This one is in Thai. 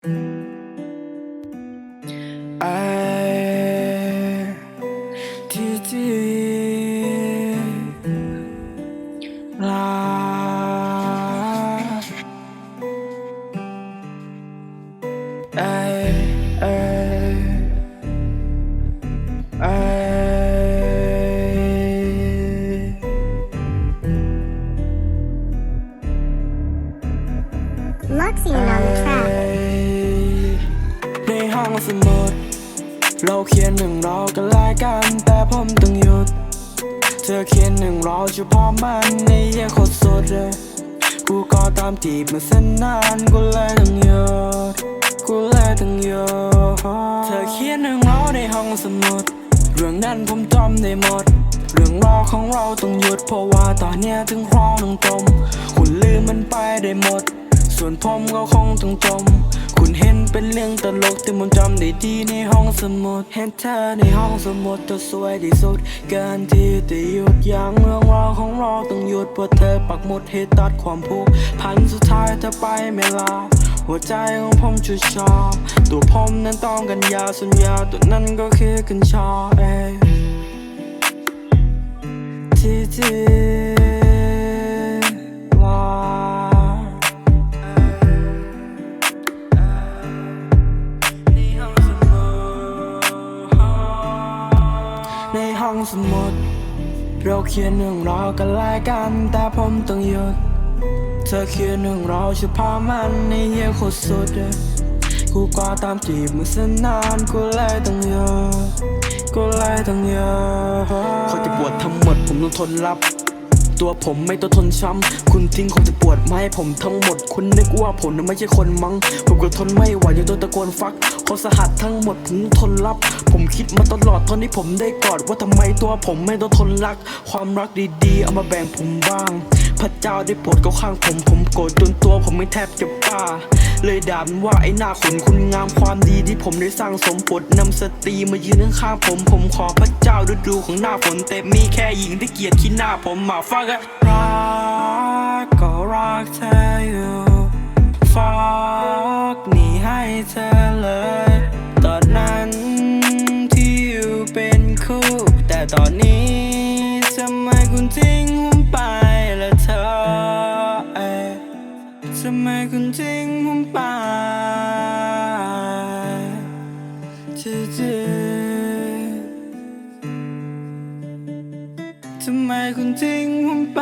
爱滴滴 แลกกัน แต่ผมต้องหยุด เธอเขียนหนึ่งเราเฉพาะมันในเยี่ยโคตรสดเลย กูก็ตามจีบมาเส้นนานกูเลยต้องหยุด กูเลยต้องหยุด เธอเขียนหนึ่งเราในห้องสมุด เรื่องนั้นผมจำได้หมด เรื่องราวของเราต้องหยุดเพราะว่าตอนเนี้ยถึงคราวต้องจมคุณลืมมันไปได้หมด ส่วนผมก็คงต้องจม คุณเห็นเป็นเรื่องตลกที่ผมจำได้ดีในห้องสมุดเห็นเธอในห้องสมุดเธอสวยที่สุดเกินที่จะหยุดยั้งเรื่องราวของเราต้องหยุดเพราะเธอปักหมุดให้ตัดความผูกพันสุดท้ายเธอไปไม่ลาหัวใจของผมชุดชอบ ตัวผมนั้นต้องกันยาส่วนยาตัวนั้นก็คือกัญชาเองที่ที่ องสมุด เราเขียนเรื่องราวกันแลกกัน แต่ผมต้องหยุด เธอเขียนเรื่องราวเฉพาะมันในเยี่ยโคตรสุด กูกว่าตามจีบมึงสนนานกูเลยต้องหยุดกูเลยต้องหยุดเขาจะปวดทั้งหมดผมต้องทนรับ ตัวผมไม่ต้องทนช้ำ คุณทิ้งคงจะปวดมาให้ผมทั้งหมด คุณนึกว่าผมนั้นไม่ใช่คนมั้ง ผมก็ทนไม่ไหวยังโดนตะโกนฟักเขาสหัสทั้งหมดผมทนรับ ผมคิดมาตลอดตอนที่ผมได้กอดว่าทำไมตัวผมไม่ต้องทนรัก ความรักดีๆ เอามาแบ่งผมบ้าง พระเจ้าได้โปรดเข้าข้างผมผมโกรธจนตัวผมไม่แทบจะป้า เลยด่ามันว่าไอ้หน้าขุนคุณงามความดีที่ผมได้สร้างสมบทนำสตรีมายืนข้างๆผม ผมขอพระเจ้าฤดูของหน้าฝนแต่มีแค่หญิงที่เกียดขี้หน้าผมมาฟังกันรักก็รักเธออยู่ฝากนี่ให้เธอเลย ตอนนั้นที่อยู่เป็นคู่ แต่ตอนนี้ทำไมคุณทิ้ง ทำไมคุณทิ้งผมไป